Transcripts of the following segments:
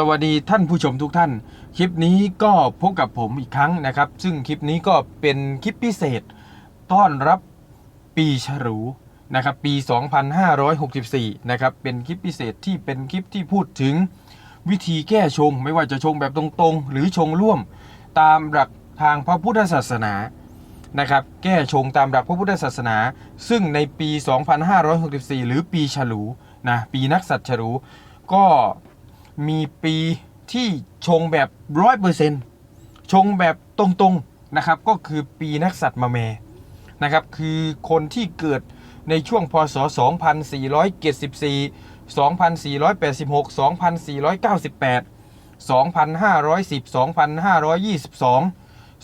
สวัสดีท่านผู้ชมทุกท่าน คลิปนี้ก็พบกับผมอีกครั้งนะครับ ซึ่งคลิปนี้ก็เป็นคลิปพิเศษ ต้อนรับปีฉลูนะครับปี 2564 นะครับ เป็นคลิปพิเศษที่เป็นคลิปที่พูดถึงวิธีแก้ชง ไม่ว่าจะชงแบบตรงๆ หรือชงร่วมตามหลักทางพระพุทธศาสนานะครับ แก้ชงตามหลักพระพุทธศาสนา ซึ่งในปี 2564 หรือปีฉลูนะปีนักสัตว์ฉลูก็ มีปีที่ชงแบบร้อยเปอร์เซ็นต์ชงแบบตรงๆนะครับ ก็คือปีนักสัตว์มาแมนะครับ คือคนที่เกิดในช่วงพศ 2474 2486 2498 2510 2522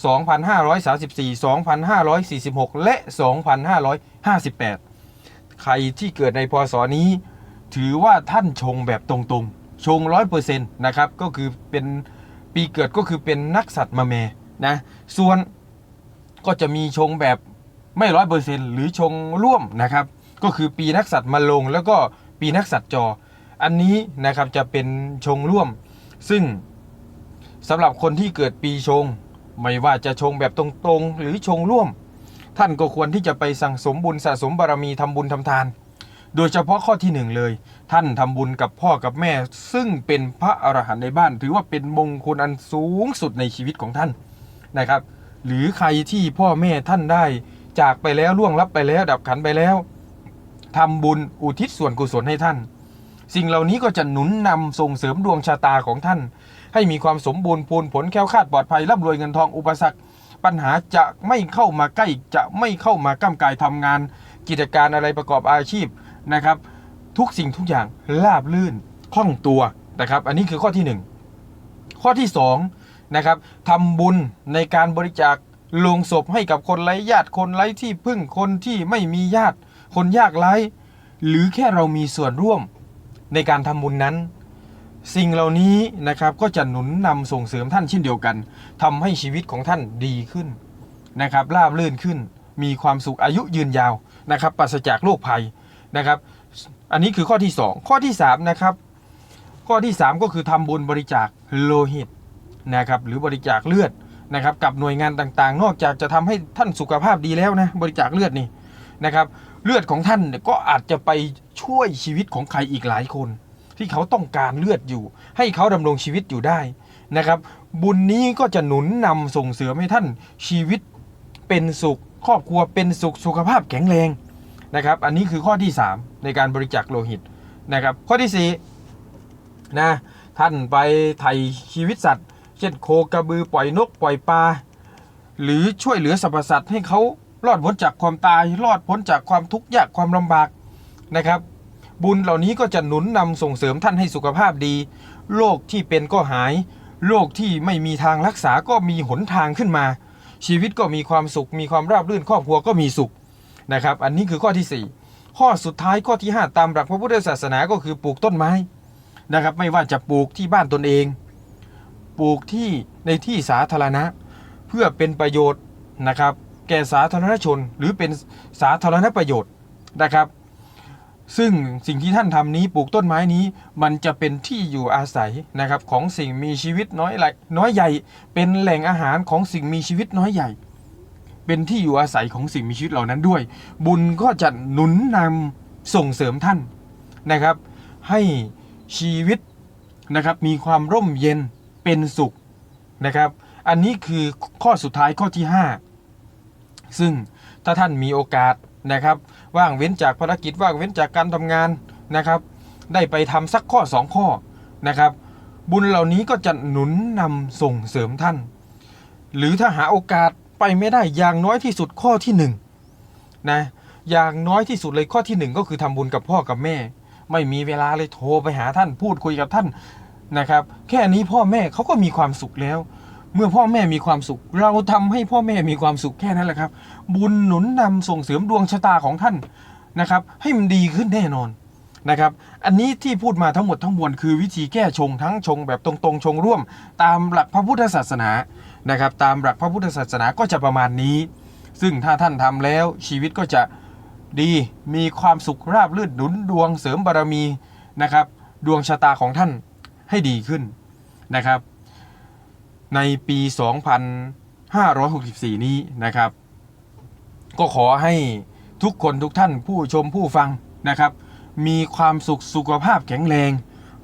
2534 2546 และ 2558 ใครที่เกิดในพศนี้ ถือว่าท่านชงแบบตรงๆ ชงร้อยเปอร์เซ็นต์นะครับก็คือเป็นปีเกิดก็คือเป็นนักสัตว์มาแม่นะส่วนก็จะมีชงแบบไม่ร้อยเปอร์เซ็นต์หรือชงร่วมนะครับ ก็คือปีนักสัตว์มาลง แล้วก็ปีนักสัตว์จอ อันนี้นะครับจะเป็นชงร่วม ซึ่งสำหรับคนที่เกิดปีชง ไม่ว่าจะชงแบบตรงๆ หรือชงร่วม ท่านก็ควรที่จะไปสั่งสมบุญสะสมบารมีทำบุญทำทาน โดยเฉพาะข้อที่หนึ่งเลย ท่านทำบุญกับพ่อกับแม่ ซึ่งเป็นพระอรหันต์ในบ้าน ถือว่าเป็นมงคลอันสูงสุดในชีวิตของท่านนะครับ หรือใครที่พ่อแม่ท่านได้ จากไปแล้วล่วงลับไปแล้วดับขันไปแล้วทำบุญอุทิศส่วนกุศลให้ท่าน สิ่งเหล่านี้ก็จะหนุนนำส่งเสริมดวงชะตาของท่าน ให้มีความสมบูรณ์พูนผลแค้วคาดปลอดภัยร่ำรวยเงินทองอุปสรรคปัญหาจะไม่เข้ามาใกล้จะไม่เข้ามาก้ำกายทำงาน กิจการอะไรประกอบอาชีพนะครับ ทุกสิ่งทุกอย่างราบลื่นคล่องตัวนะครับ อันนี้คือข้อที่หนึ่งข้อที่สองนะครับทำบุญในการบริจาคลงศพให้กับคนไร้ญาติคนไร้ที่พึ่งคนที่ไม่มีญาติ คนยากไร้ หรือแค่เรามีส่วนร่วมในการทำบุญนั้น สิ่งเหล่านี้นะครับก็จะหนุนนำส่งเสริมท่านเช่นเดียวกันทำให้ชีวิตของท่านดีขึ้นนะครับราบรื่นขึ้น มีความสุขอายุยืนยาวนะครับปราศจากโรคภัยนะครับ อันนี้คือข้อที่ 2 ข้อที่3นะครับข้อที่ 3 ก็คือทำบุญบริจาคโลหิตนะครับหรือบริจาคเลือดนะครับกับหน่วยงานต่างๆ นอกจากจะทำให้ท่านสุขภาพดีแล้วนะบริจาคเลือดนี่นะครับเลือดของท่านก็อาจจะไปช่วยชีวิตของใครอีกหลายคน ที่เขาต้องการเลือดอยู่ ให้เขาดำรงชีวิตอยู่ได้นะครับ บุญนี้ก็จะหนุนนำส่งเสริมให้ท่านชีวิตเป็นสุข ครอบครัวเป็นสุขสุขภาพแข็งแรง นะครับ อันนี้คือข้อที่ 3 ในการบริจาคโลหิตนะครับ ข้อที่4นะท่านไปไถ่ชีวิตสัตว์ เช่นโคกระบือปล่อยนกปล่อยปลาหรือช่วยเหลือสรรพสัตว์ให้เขารอดพ้นจากความตายรอดพ้นจากความทุกข์ยากความลำบากนะครับ บุญเหล่านี้ก็จะหนุนนำส่งเสริมท่านให้สุขภาพดีโรคที่เป็นก็หายโรคที่ไม่มีทางรักษาก็มีหนทางขึ้นมา ชีวิตก็มีความสุข มีความราบรื่นครอบครัวก็มีสุข นะครับ อันนี้คือข้อที่ 4 ข้อสุดท้ายข้อที่ 5 ตามหลักพระพุทธศาสนาก็คือปลูกต้นไม้นะครับ ไม่ว่าจะปลูกที่บ้านตนเอง ปลูกที่ในที่สาธารณะ เพื่อเป็นประโยชน์นะครับ แก่สาธารณชนหรือเป็นสาธารณประโยชน์นะครับ ซึ่งสิ่งที่ท่านทำนี้ปลูกต้นไม้นี้มันจะเป็นที่อยู่อาศัยนะครับของสิ่งมีชีวิตน้อยใหญ่น้อยใหญ่ เป็นแหล่งอาหารของสิ่งมีชีวิตน้อยใหญ่ เป็นที่อยู่อาศัยของสิ่งมีชีวิตเหล่านั้นด้วย บุญก็จะหนุนนำส่งเสริมท่านนะครับ ให้ชีวิตนะครับมีความร่มเย็นเป็นสุขนะครับ อันนี้คือข้อสุดท้ายข้อที่ 5 ซึ่งถ้าท่านมีโอกาสนะครับ ว่างเว้นจากภารกิจว่างเว้นจากการทำงานนะครับ ได้ไปทำสักข้อ 2 ข้อนะครับ บุญเหล่านี้ก็จะหนุนนำส่งเสริมท่าน หรือถ้าหาโอกาส ไปไม่ได้อย่างน้อยที่สุดข้อที่1นะอย่างน้อยที่สุดเลยข้อที่ 1 ก็คือทำบุญกับพ่อกับแม่ ไม่มีเวลาเลยโทรไปหาท่านพูดคุยกับท่านนะครับ แค่นี้พ่อแม่เขาก็มีความสุขแล้ว เมื่อพ่อแม่มีความสุข เราทำให้พ่อแม่มีความสุขแค่นั้นแหละครับ บุญหนุนนำส่งเสริมดวงชะตาของท่านนะครับ ให้มันดีขึ้นแน่นอน นะครับ อันนี้ที่พูดมาทั้งหมดทั้งมวลคือวิธีแก้ชงทั้งชงแบบตรงๆ ชงร่วม ตามหลักพระพุทธศาสนานะครับ ตามหลักพระพุทธศาสนาก็จะประมาณนี้ ซึ่งถ้าท่านทำแล้วชีวิตก็จะดีมีความสุขราบรื่นหนุนดวงเสริมบารมีนะครับ ดวงชะตาของท่านให้ดีขึ้นนะครับ ในปี 2564 นี้นะครับ ก็ขอให้ทุกคนทุกท่านผู้ชมผู้ฟังนะครับ มีความสุขสุขภาพแข็งแรง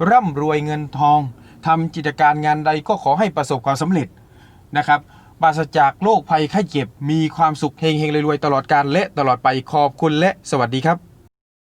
ร่ำรวยเงินทองทำกิจการงานใดก็ขอให้ประสบความสำเร็จนะครับปราศจากโรคภัยไข้เจ็บ มีความสุขเฮงๆรวยๆตลอดการและตลอดไปขอบคุณและสวัสดีครับ